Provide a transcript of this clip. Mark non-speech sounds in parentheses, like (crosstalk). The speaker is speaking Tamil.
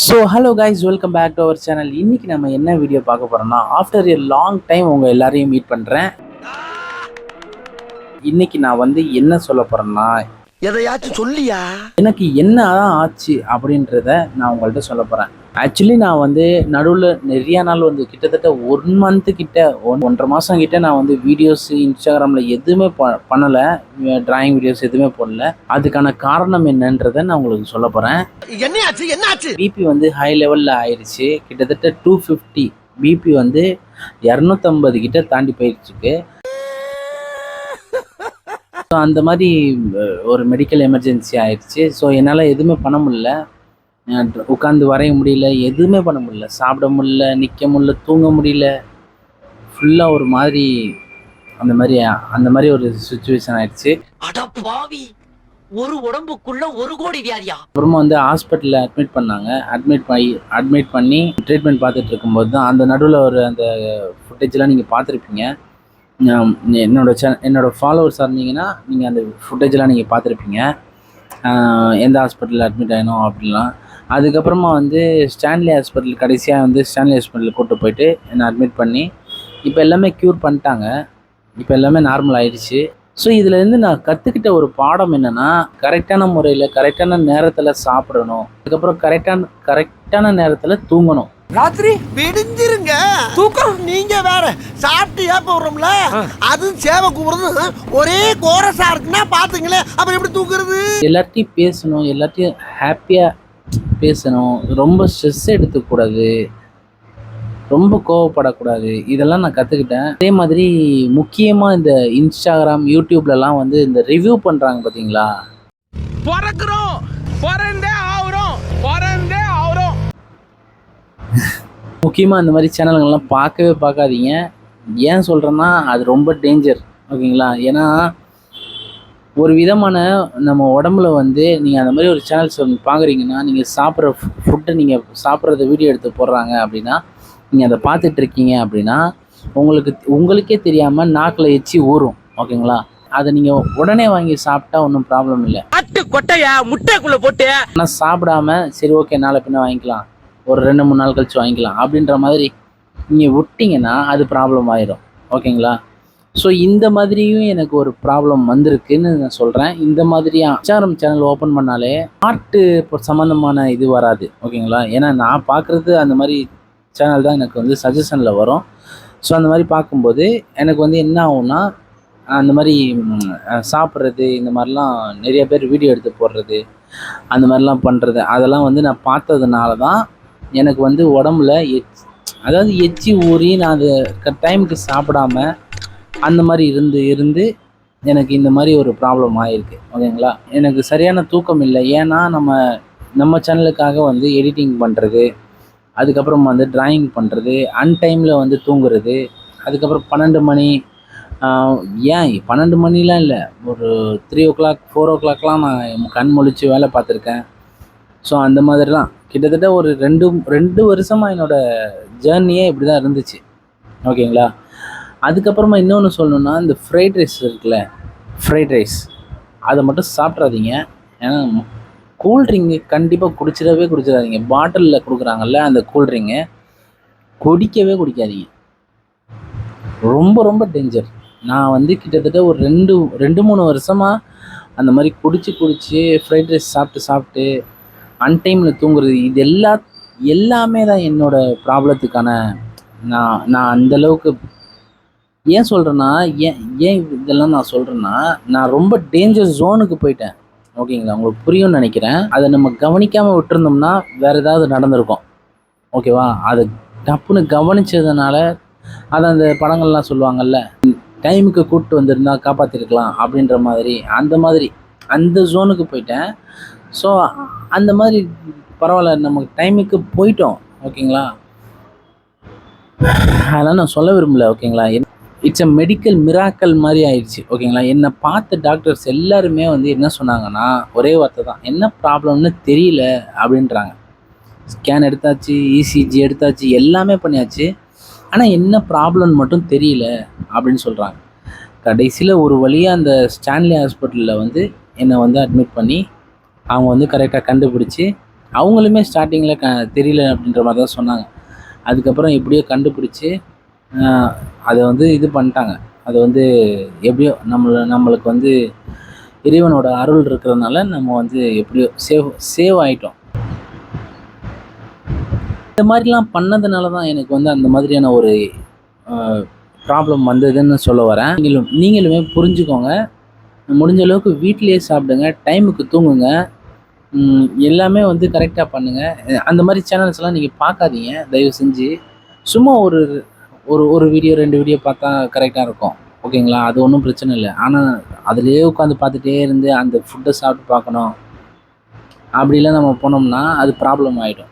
So hello guys welcome back to our channel இன்னைக்கு நம்ம என்ன வீடியோ பார்க்க போறோம்னா ஆஃப்டர் a லாங் டைம் உங்க எல்லாரையும் மீட் பண்றேன். இன்னைக்கு நான் வந்து என்ன சொல்ல போறேன்னா எதையாச்சும் சொல்லியா? எனக்கு என்ன ஆச்சு அப்படின்றத நான் உங்கள்கிட்ட சொல்ல போகிறேன் ஆக்சுவலி நான் வந்து நடுவில் நிறைய நாள் வந்து கிட்டத்தட்ட ஒன் மந்த்து கிட்ட ஒன் ஒன்றரை மாதம் கிட்ட நான் வந்து வீடியோஸ் இன்ஸ்டாகிராமில் எதுவுமே ப பண்ணலை. டிராயிங் வீடியோஸ் எதுவுமே போடல. அதுக்கான காரணம் என்னன்றதை நான் உங்களுக்கு சொல்ல போகிறேன் என்னாச்சு என்னாச்சு? பிபி வந்து ஹை லெவலில் ஆயிடுச்சு கிட்டத்தட்ட டூ ஃபிஃப்டி பிபி வந்து இரநூத்தம்பது கிட்ட தாண்டி போயிடுச்சுக்கு ஸோ அந்த மாதிரி ஒரு மெடிக்கல் எமர்ஜென்சி ஆயிடுச்சு ஸோ என்னால் எதுவுமே பண்ண முடியல. உட்காந்து வரைய முடியல எதுவுமே பண்ண முடியல. சாப்பிட முடியல நிற்க முடியல தூங்க முடியல. ஃபுல்லாக ஒரு மாதிரி அந்த மாதிரி அந்த மாதிரி ஒரு சுச்சுவேஷன் ஆயிடுச்சு. ஒரு உடம்புக்குள்ள ஒரு கோடி வியாதியா? அப்புறமா வந்து ஹாஸ்பிட்டலில் அட்மிட் பண்ணாங்க. அட்மிட் பண்ணி அட்மிட் பண்ணி ட்ரீட்மெண்ட் பார்த்துட்டு இருக்கும்போது தான் அந்த நடுவில் ஒரு அந்த ஃபுட்டேஜ்லாம் நீங்கள் பார்த்துருப்பீங்க. என்னோட சேன என்னோட ஃபாலோவர்ஸாக இருந்தீங்கன்னா நீங்கள் அந்த ஃபுட்டேஜ்லாம் நீங்கள் பார்த்துருப்பீங்க. எந்த ஹாஸ்பிட்டலில் அட்மிட் ஆகணும் அப்படிலாம் அதுக்கப்புறமா வந்து ஸ்டான்லி ஹாஸ்பிட்டல் கடைசியாக வந்து ஸ்டான்லி ஹாஸ்பிட்டலில் கூட்டு போயிட்டு என்னை அட்மிட் பண்ணி இப்போ எல்லாமே க்யூர் பண்ணிட்டாங்க. இப்போ எல்லாமே நார்மல் ஆயிடுச்சு. ஸோ இதுலேருந்து நான் கற்றுக்கிட்ட ஒரு பாடம் என்னென்னா கரெக்டான முறையில் கரெக்டான நேரத்தில் சாப்பிடணும். அதுக்கப்புறம் கரெக்டான கரெக்டான நேரத்தில் தூங்கணும். ராத்திரி விடிஞ்சிருங்க. தூக்கம் நீங்க வேற. சாப்பிட்டு ஏப்ப விடுறோம்ல? அது சேவை கூப்பிடுறது ஒரே கோரஸா இருக்குன்னா பாத்துங்களேன் அப்புறம் எப்படி தூக்குறது எல்லார்ட்டையும் பேசணும் எல்லார்ட்டையும் ஹாப்பியாக பேசணும். ரொம்ப ஸ்ட்ரெஸ் எடுத்துக்கூடாது ரொம்ப கோவப்படக்கூடாது. இதெல்லாம் நான் கற்றுக்கிட்டேன் அதே மாதிரி முக்கியமாக இந்த இன்ஸ்டாகிராம் யூடியூப்லலாம் வந்து இந்த ரிவ்யூ பண்ணுறாங்க பார்த்தீங்களா பிறக்கிறோம். பிறந்தே ஆகுறோம் பிறந்தே ஆகுறோம் (laughs) முக்கியமாக இந்த மாதிரி சேனல்கள்லாம் பார்க்கவே பார்க்காதீங்க. ஏன் சொல்கிறேன்னா அது ரொம்ப டேஞ்சர் ஓகேங்களா? ஏன்னா ஒரு விதமான நம்ம உடம்புல வந்து நீங்கள் அந்த மாதிரி ஒரு சேனல்ஸ் பார்க்குறீங்கன்னா நீங்கள் சாப்பிட்ற ஃபுட்டை நீங்கள் சாப்பிட்றத வீடியோ எடுத்து போடுறாங்க அப்படின்னா நீங்கள் அதை பார்த்துட்டு இருக்கீங்க அப்படின்னா உங்களுக்கு உங்களுக்கே தெரியாமல் நாக்கில் எச்சி ஊறும். ஓகேங்களா? அதை நீங்கள் உடனே வாங்கி சாப்பிட்டா ஒன்றும் ப்ராப்ளம் இல்லை. ஆட்டு கொட்டைய முட்டைக்குள்ள போட்டு ஆனால் சாப்பிடாம சரி ஓகே நாளை பின்ன வாங்கிக்கலாம். ஒரு ரெண்டு மூணு நாள் கழிச்சு வாங்கிக்கலாம். அப்படின்ற மாதிரி நீங்கள் விட்டிங்கன்னா அது ப்ராப்ளம் ஆயிரும். ஓகேங்களா? ஸோ இந்த மாதிரியும் எனக்கு ஒரு ப்ராப்ளம் வந்திருக்குன்னு நான் சொல்கிறேன் இந்த மாதிரியாக அச்சாரம் சேனல் ஓப்பன் பண்ணாலே ஆர்ட்டு சம்மந்தமான இது வராது. ஓகேங்களா? ஏன்னா நான் பார்க்குறது அந்த மாதிரி சேனல் தான் எனக்கு வந்து சஜஷனில் வரும். ஸோ அந்த மாதிரி பார்க்கும்போது எனக்கு வந்து என்ன ஆகும்னா அந்த மாதிரி சாப்பிட்றது இந்த மாதிரிலாம் நிறைய பேர் வீடியோ எடுத்து போடுறது அந்த மாதிரிலாம் பண்ணுறது அதெல்லாம் வந்து நான் பார்த்ததுனால தான் எனக்கு வந்து உடம்புல எச் அதாவது எச்சி ஊறி நான் அது டைமுக்கு சாப்பிடாம அந்த மாதிரி இருந்து இருந்து எனக்கு இந்த மாதிரி ஒரு ப்ராப்ளம் ஆகிருக்கு ஓகேங்களா? எனக்கு சரியான தூக்கம் இல்லை. ஏன்னா நம்ம நம்ம சேனலுக்காக வந்து எடிட்டிங் பண்ணுறது அதுக்கப்புறம் வந்து டிராயிங் பண்ணுறது அன்டைமில் வந்து தூங்குறது அதுக்கப்புறம் பன்னெண்டு மணி ஏன் பன்னெண்டு மணிலாம் இல்லை. ஒரு த்ரீ ஓ கிளாக் ஃபோர் ஓ கிளாக்லாம் நான் கண் முழிச்சு வேலை பார்த்துருக்கேன். ஸோ அந்த மாதிரிலாம். கிட்டத்தட்ட ஒரு ரெண்டு ரெண்டு வருஷமாக என்னோடய ஜேர்னியே இப்படி தான் இருந்துச்சு. ஓகேங்களா? அதுக்கப்புறமா இன்னொன்று சொல்லணுன்னா இந்த ஃப்ரைட் ரைஸ் இருக்குல்ல ஃப்ரைட் ரைஸ் அதை மட்டும் சாப்பிட்றாதீங்க ஏன்னா கூல்ட்ரிங்கு கண்டிப்பாக குடிச்சிடவே குடிச்சிடாதீங்க. பாட்டிலில் கொடுக்குறாங்கல்ல அந்த கூல்ட்ரிங்கு குடிக்கவே குடிக்காதீங்க. ரொம்ப ரொம்ப டேஞ்சர் நான் வந்து கிட்டத்தட்ட ஒரு ரெண்டு ரெண்டு மூணு வருஷமாக அந்த மாதிரி குடிச்சு குடிச்சு ஃப்ரைட் ரைஸ் சாப்பிட்டு சாப்பிட்டு அன்டைமில் தூங்குறது இது எல்லா எல்லாமே தான் என்னோடய ப்ராப்ளத்துக்கான நான் நான் அந்த அளவுக்கு ஏன் சொல்கிறேன்னா ஏன் ஏன் இதெல்லாம் நான் சொல்கிறேன்னா நான் ரொம்ப டேஞ்சர் ஜோனுக்கு போயிட்டேன். ஓகேங்களா? உங்களுக்கு புரியும்னு நினைக்கிறேன். அதை நம்ம கவனிக்காமல் விட்டுருந்தோம்னா வேறு ஏதாவது நடந்திருக்கும். ஓகேவா? அதை டப்புன்னு கவனிச்சதுனால அதை அந்த படங்கள்லாம் சொல்லுவாங்கல்ல டைமுக்கு கூப்பிட்டு வந்திருந்தா காப்பாற்றிருக்கலாம் அப்படின்ற மாதிரி அந்த மாதிரி அந்த ஜோனுக்கு போயிட்டேன். ஸோ அந்த மாதிரி பரவாயில்ல நமக்கு டைமுக்கு போயிட்டோம். ஓகேங்களா? அதெல்லாம் நான் சொல்ல விரும்பல ஓகேங்களா? இட்ஸ் எ மெடிக்கல் மிராக்கல் மாதிரி ஆயிடுச்சு ஓகேங்களா? என்னை பார்த்த டாக்டர்ஸ் எல்லாருமே வந்து என்ன சொன்னாங்கன்னா ஒரே வார்த்தை தான் என்ன ப்ராப்ளம்னு தெரியல அப்படின்றாங்க. ஸ்கேன் எடுத்தாச்சு இசிஜி எடுத்தாச்சு எல்லாமே பண்ணியாச்சு. ஆனால் என்ன ப்ராப்ளம் மட்டும் தெரியல அப்படின்னு சொல்கிறாங்க கடைசியில் ஒரு வழியாக அந்த ஸ்டான்லி ஹாஸ்பிட்டலில் வந்து என்னை வந்து அட்மிட் பண்ணி அவங்க வந்து கரெக்டாக கண்டுபிடிச்சி அவங்களுமே ஸ்டார்டிங்கில் க தெரியல அப்படின்ற மாதிரி தான் சொன்னாங்க. அதுக்கப்புறம் எப்படியோ கண்டுபிடிச்சி அதை வந்து இது பண்ணிட்டாங்க. அது வந்து எப்படியோ நம்மளை நம்மளுக்கு வந்து இறைவனோட அருள் இருக்கிறதுனால நம்ம வந்து எப்படியோ சேவ் சேவ் ஆகிட்டோம் இந்த மாதிரிலாம் பண்ணதுனால தான் எனக்கு வந்து அந்த மாதிரியான ஒரு ப்ராப்ளம் வந்ததுன்னு சொல்ல வரேன். நீங்களும் நீங்களுமே புரிஞ்சுக்கோங்க. முடிஞ்ச அளவுக்கு வீட்டிலேயே சாப்பிடுங்க டைமுக்கு தூங்குங்க. எல்லாமே வந்து கரெக்டாக பண்ணுங்கள் அந்த மாதிரி சேனல்ஸ்லாம் நீங்கள் பார்க்காதீங்க தயவு செஞ்சு. சும்மா ஒரு ஒரு ஒரு வீடியோ ரெண்டு வீடியோ பார்த்தா கரெக்டாக இருக்கும். ஓகேங்களா அது ஒன்றும் பிரச்சனை இல்லை. ஆனால் அதுலேயே உட்காந்து பார்த்துட்டே இருந்து அந்த ஃபுட்டை சாப்பிட்டு பார்க்கணும். அப்படிலாம் நம்ம போனோம்னா அது ப்ராப்ளம் ஆகிடும்